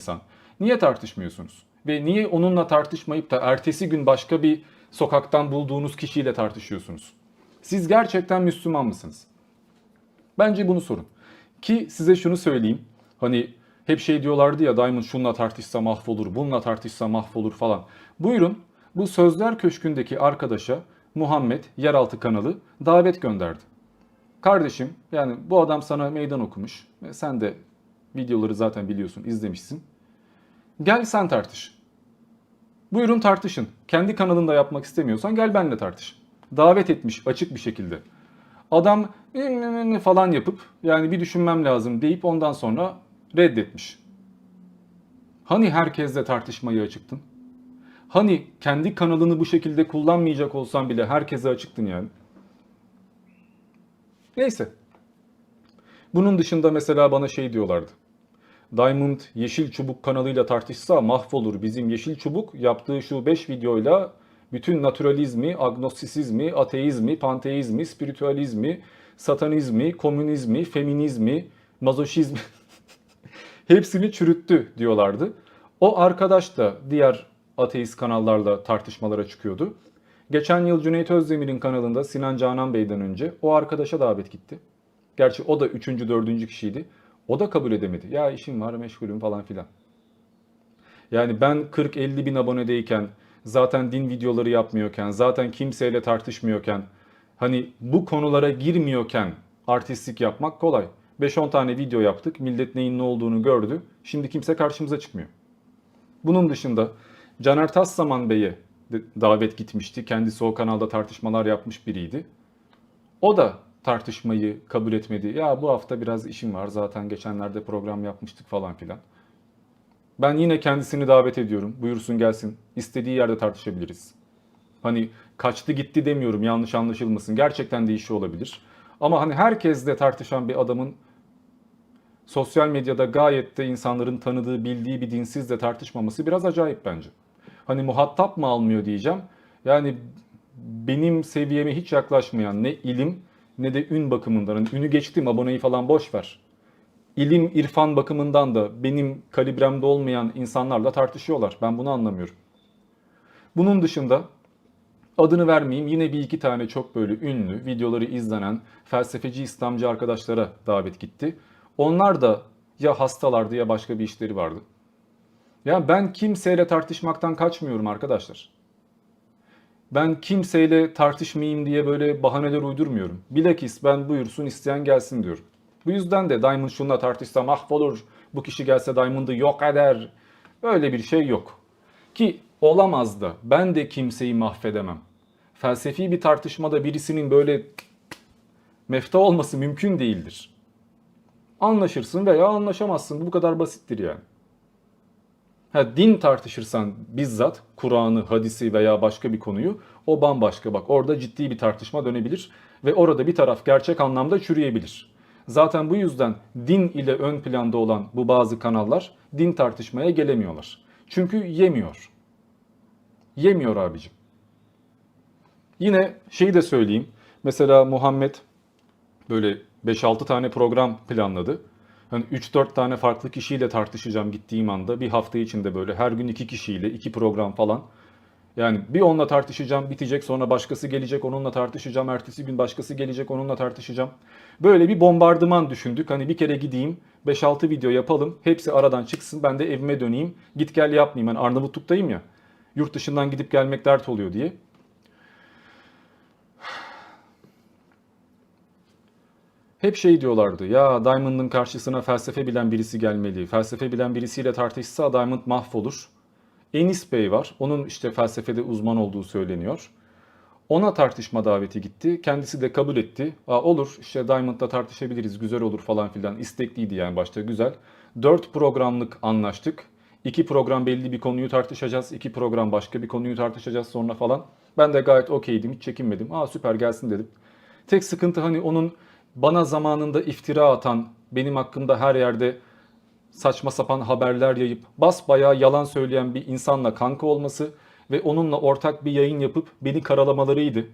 insan. Niye tartışmıyorsunuz? Ve niye onunla tartışmayıp da ertesi gün başka bir sokaktan bulduğunuz kişiyle tartışıyorsunuz? Siz gerçekten Müslüman mısınız? Bence bunu sorun. Ki size şunu söyleyeyim. Hani hep şey diyorlardı ya Diamond şununla tartışsa mahvolur, bununla tartışsa mahvolur falan. Buyurun bu Sözler Köşkü'ndeki arkadaşa Muhammed Yeraltı kanalı davet gönderdi. Kardeşim yani bu adam sana meydan okumuş. Sen de videoları zaten biliyorsun, izlemişsin. Gel sen tartış. Buyurun tartışın. Kendi kanalında yapmak istemiyorsan gel benimle tartış. Davet etmiş açık bir şekilde. Adam falan yapıp yani bir düşünmem lazım deyip ondan sonra reddetmiş. Hani herkesle tartışmayı açıktın? Hani kendi kanalını bu şekilde kullanmayacak olsan bile herkese açıktın yani. Neyse. Bunun dışında mesela bana şey diyorlardı. Diamond Yeşil Çubuk kanalıyla tartışsa mahvolur. Bizim Yeşil Çubuk yaptığı şu 5 videoyla bütün naturalizmi, agnostisizmi, ateizmi, panteizmi, spiritüalizmi, satanizmi, komünizmi, feminizmi, mazoşizmi hepsini çürüttü diyorlardı. O arkadaş da diğer ateist kanallarla tartışmalara çıkıyordu. Geçen yıl Cüneyt Özdemir'in kanalında Sinan Canan Bey'den önce o arkadaşa davet gitti. Gerçi o da üçüncü, dördüncü kişiydi. O da kabul edemedi. Ya işim var, meşgulüm falan filan. Yani ben 40-50 bin abonedeyken, zaten din videoları yapmıyorken, zaten kimseyle tartışmıyorken, hani bu konulara girmiyorken artistlik yapmak kolay. 5-10 tane video yaptık, millet neyin ne olduğunu gördü. Şimdi kimse karşımıza çıkmıyor. Bunun dışında Caner Tassaman Bey'e davet gitmişti. Kendisi o kanalda tartışmalar yapmış biriydi. O da tartışmayı kabul etmedi. Ya bu hafta biraz işim var zaten geçenlerde program yapmıştık falan filan. Ben yine kendisini davet ediyorum. Buyursun gelsin. İstediği yerde tartışabiliriz. Hani kaçtı gitti demiyorum yanlış anlaşılmasın. Gerçekten de işi olabilir. Ama hani herkesle tartışan bir adamın sosyal medyada gayet de insanların tanıdığı, bildiği bir dinsizle tartışmaması biraz acayip bence. Hani muhatap mı almıyor diyeceğim. Yani benim seviyeme hiç yaklaşmayan ne ilim ne de ün bakımından. Hani ünü geçtim aboneyi falan boş ver. İlim, irfan bakımından da benim kalibremde olmayan insanlarla tartışıyorlar. Ben bunu anlamıyorum. Bunun dışında adını vermeyeyim yine bir iki tane çok böyle ünlü videoları izlenen felsefeci İslamcı arkadaşlara davet gitti. Onlar da ya hastalardı ya başka bir işleri vardı. Ya ben kimseyle tartışmaktan kaçmıyorum arkadaşlar. Ben kimseyle tartışmayayım diye böyle bahaneler uydurmuyorum. Bilakis ben buyursun isteyen gelsin diyorum. Bu yüzden de Diamond şununla tartışsa mahvolur. Bu kişi gelse Diamond'ı yok eder. Öyle bir şey yok. Ki olamaz da ben de kimseyi mahvedemem. Felsefi bir tartışmada birisinin böyle mefta olması mümkün değildir. Anlaşırsın veya anlaşamazsın. Bu kadar basittir yani. Ha, din tartışırsan bizzat Kur'an'ı, hadisi veya başka bir konuyu o bambaşka bak. Orada ciddi bir tartışma dönebilir ve orada bir taraf gerçek anlamda çürüyebilir. Zaten bu yüzden din ile ön planda olan bu bazı kanallar din tartışmaya gelemiyorlar. Çünkü yemiyor. Yemiyor abicim. Yine şeyi de söyleyeyim. Mesela Muhammed böyle 5-6 tane program planladı. Hani 3-4 tane farklı kişiyle tartışacağım gittiğim anda bir hafta içinde böyle her gün iki kişiyle iki program falan. Yani bir onunla tartışacağım bitecek sonra başkası gelecek onunla tartışacağım ertesi gün başkası gelecek onunla tartışacağım. Böyle bir bombardıman düşündük. Hani bir kere gideyim 5-6 video yapalım hepsi aradan çıksın ben de evime döneyim git gel yapmayayım. Ben Arnavutluk'tayım ya yurt dışından gidip gelmek dert oluyor diye. Hep şey diyorlardı ya Diamond'ın karşısına felsefe bilen birisi gelmeli. Felsefe bilen birisiyle tartışsa Diamond mahvolur. Enis Bey var. Onun işte felsefede uzman olduğu söyleniyor. Ona tartışma daveti gitti. Kendisi de kabul etti. Aa, olur işte Diamond'la tartışabiliriz güzel olur falan filan. İstekliydi yani başta güzel. 4 programlık anlaştık. 2 program belli bir konuyu tartışacağız. 2 program başka bir konuyu tartışacağız sonra falan. Ben de gayet okeydim hiç çekinmedim. Aa süper gelsin dedim. Tek sıkıntı hani onun bana zamanında iftira atan, benim hakkımda her yerde saçma sapan haberler yayıp basbayağı yalan söyleyen bir insanla kanka olması ve onunla ortak bir yayın yapıp beni karalamalarıydı.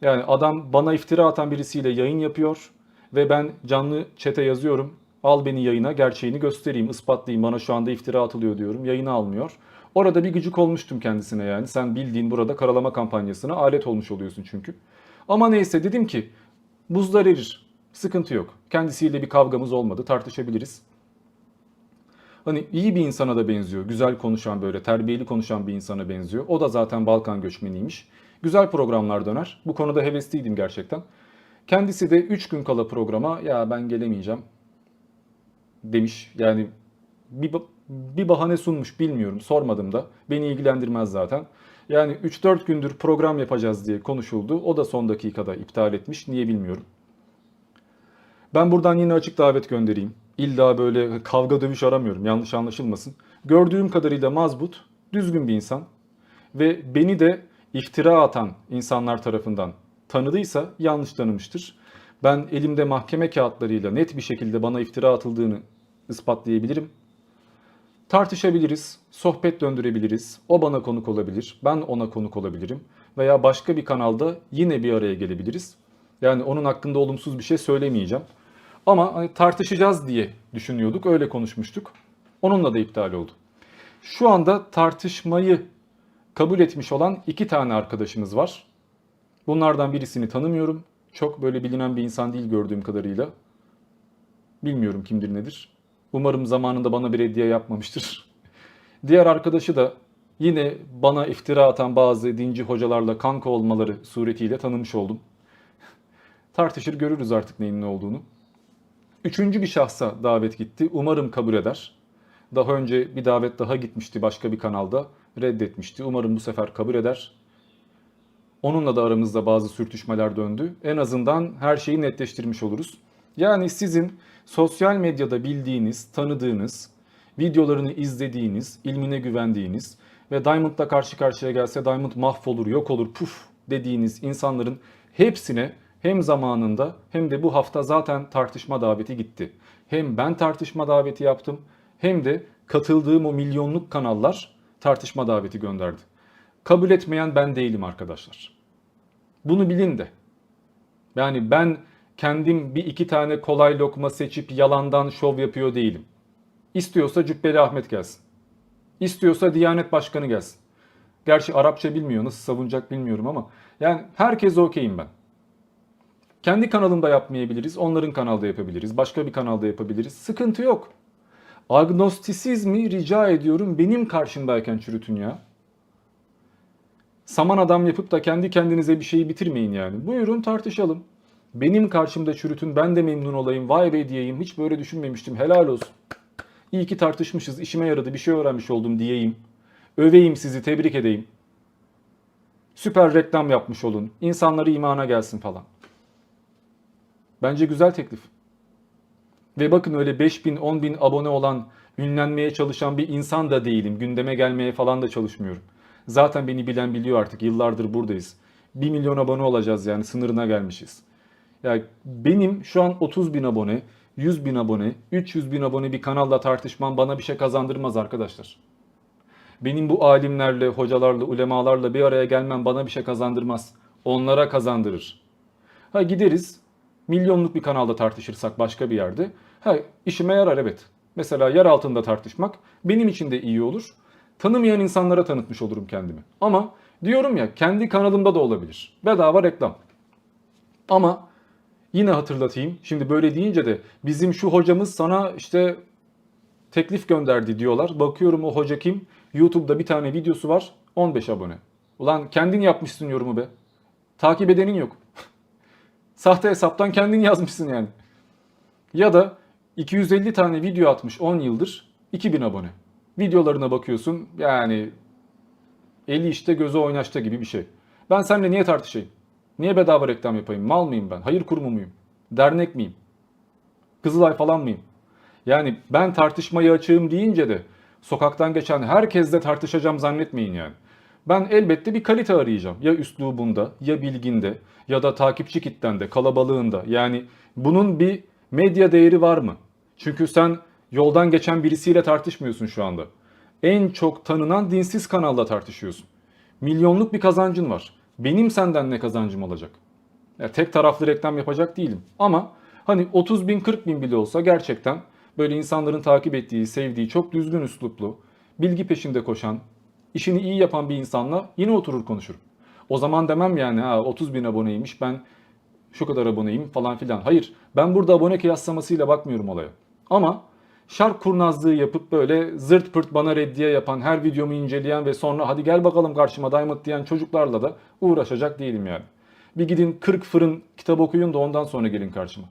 Yani adam bana iftira atan birisiyle yayın yapıyor ve ben canlı çete yazıyorum. Al beni yayına gerçeğini göstereyim, ispatlayayım. Bana şu anda iftira atılıyor diyorum. Yayına almıyor. Orada bir gıcık olmuştum kendisine yani. Sen bildiğin burada karalama kampanyasına alet olmuş oluyorsun çünkü. Ama neyse dedim ki buzlar erir. Sıkıntı yok. Kendisiyle bir kavgamız olmadı. Tartışabiliriz. Hani iyi bir insana da benziyor. Güzel konuşan böyle terbiyeli konuşan bir insana benziyor. O da zaten Balkan göçmeniymiş. Güzel programlar döner. Bu konuda hevesliydim gerçekten. Kendisi de 3 gün kala programa ya ben gelemeyeceğim demiş. Yani bir, bir bahane sunmuş bilmiyorum sormadım da. Beni ilgilendirmez zaten. Yani 3-4 gündür program yapacağız diye konuşuldu. O da son dakikada iptal etmiş. Niye bilmiyorum. Ben buradan yine açık davet göndereyim. İlla böyle kavga dövüş aramıyorum. Yanlış anlaşılmasın. Gördüğüm kadarıyla mazbut, düzgün bir insan. Ve beni de iftira atan insanlar tarafından tanıdıysa yanlış tanımıştır. Ben elimde mahkeme kağıtlarıyla net bir şekilde bana iftira atıldığını ispatlayabilirim. Tartışabiliriz, sohbet döndürebiliriz. O bana konuk olabilir, ben ona konuk olabilirim. Veya başka bir kanalda yine bir araya gelebiliriz. Yani onun hakkında olumsuz bir şey söylemeyeceğim. Ama hani tartışacağız diye düşünüyorduk, öyle konuşmuştuk. Onunla da iptal oldu. Şu anda tartışmayı kabul etmiş olan iki tane arkadaşımız var. Bunlardan birisini tanımıyorum. Çok böyle bilinen bir insan değil gördüğüm kadarıyla. Bilmiyorum kimdir nedir. Umarım zamanında bana bir hediye yapmamıştır. Diğer arkadaşı da yine bana iftira atan bazı dinci hocalarla kanka olmaları suretiyle tanımış oldum. Tartışır görürüz artık neyin ne olduğunu. Üçüncü bir şahsa davet gitti. Umarım kabul eder. Daha önce bir davet daha gitmişti başka bir kanalda. Reddetmişti. Umarım bu sefer kabul eder. Onunla da aramızda bazı sürtüşmeler döndü. En azından her şeyi netleştirmiş oluruz. Yani sizin sosyal medyada bildiğiniz, tanıdığınız, videolarını izlediğiniz, ilmine güvendiğiniz ve Diamond'la karşı karşıya gelse Diamond mahvolur, yok olur, puf dediğiniz insanların hepsine hem zamanında hem de bu hafta zaten tartışma daveti gitti. Hem ben tartışma daveti yaptım hem de katıldığım o milyonluk kanallar tartışma daveti gönderdi. Kabul etmeyen ben değilim arkadaşlar. Bunu bilin de. Yani ben kendim bir iki tane kolay lokma seçip yalandan şov yapıyor değilim. İstiyorsa Cübbeli Ahmet gelsin. İstiyorsa Diyanet Başkanı gelsin. Gerçi Arapça bilmiyor, nasıl savunacak bilmiyorum ama yani herkes okeyim ben. Kendi kanalımda yapmayabiliriz, onların kanalda yapabiliriz, başka bir kanalda yapabiliriz. Sıkıntı yok. Agnostisizmi rica ediyorum benim karşımdayken çürütün ya. Saman adam yapıp da kendi kendinize bir şeyi bitirmeyin yani. Buyurun tartışalım. Benim karşımda çürütün ben de memnun olayım vay be diyeyim. Hiç böyle düşünmemiştim helal olsun. İyi ki tartışmışız işime yaradı bir şey öğrenmiş oldum diyeyim. Öveyim sizi tebrik edeyim. Süper reklam yapmış olun. İnsanları imana gelsin falan. Bence güzel teklif. Ve bakın öyle 5000 10 bin abone olan ünlenmeye çalışan bir insan da değilim. Gündeme gelmeye falan da çalışmıyorum. Zaten beni bilen biliyor artık yıllardır buradayız. 1 milyon abone olacağız yani sınırına gelmişiz. Yani benim şu an 30 bin abone, 100 bin abone, 300 bin abone bir kanalla tartışmam bana bir şey kazandırmaz arkadaşlar. Benim bu alimlerle, hocalarla, ulemalarla bir araya gelmem bana bir şey kazandırmaz. Onlara kazandırır. Ha gideriz, milyonluk bir kanalda tartışırsak başka bir yerde. Ha işime yarar evet. Mesela yer altında tartışmak benim için de iyi olur. Tanımayan insanlara tanıtmış olurum kendimi. Ama diyorum ya kendi kanalımda da olabilir. Bedava reklam. Ama yine hatırlatayım. Şimdi böyle deyince de bizim şu hocamız sana işte teklif gönderdi diyorlar. Bakıyorum o hoca kim? YouTube'da bir tane videosu var. 15 abone. Ulan kendin yapmışsın yorumu be. Takip edenin yok. Sahte hesaptan kendin yazmışsın yani. Ya da 250 tane video atmış 10 yıldır 2000 abone. Videolarına bakıyorsun yani eli işte gözü oynaşta gibi bir şey. Ben seninle niye tartışayım? Niye bedava reklam yapayım? Mal mıyım ben? Hayır kurumu muyum? Dernek miyim? Kızılay falan mıyım? Yani ben tartışmayı açığım deyince de sokaktan geçen herkesle tartışacağım zannetmeyin yani. Ben elbette bir kalite arayacağım. Ya üslubunda, ya bilginde, ya da takipçi kitlende, kalabalığında. Yani bunun bir medya değeri var mı? Çünkü sen yoldan geçen birisiyle tartışmıyorsun şu anda. En çok tanınan dinsiz kanalla tartışıyorsun. Milyonluk bir kazancın var. Benim senden ne kazancım olacak? Ya tek taraflı reklam yapacak değilim. Ama hani 30 bin 40 bin bile olsa gerçekten böyle insanların takip ettiği, sevdiği, çok düzgün üsluplu, bilgi peşinde koşan, işini iyi yapan bir insanla yine oturur konuşurum. O zaman demem yani ha 30 bin aboneymiş ben şu kadar aboneyim falan filan. Hayır ben burada abone kıyaslamasıyla bakmıyorum olaya. Ama şark kurnazlığı yapıp böyle zırt pırt bana reddiye yapan, her videomu inceleyen ve sonra hadi gel bakalım karşıma Diamond diyen çocuklarla da uğraşacak değilim yani. Bir gidin 40 fırın kitap okuyun da ondan sonra gelin karşıma.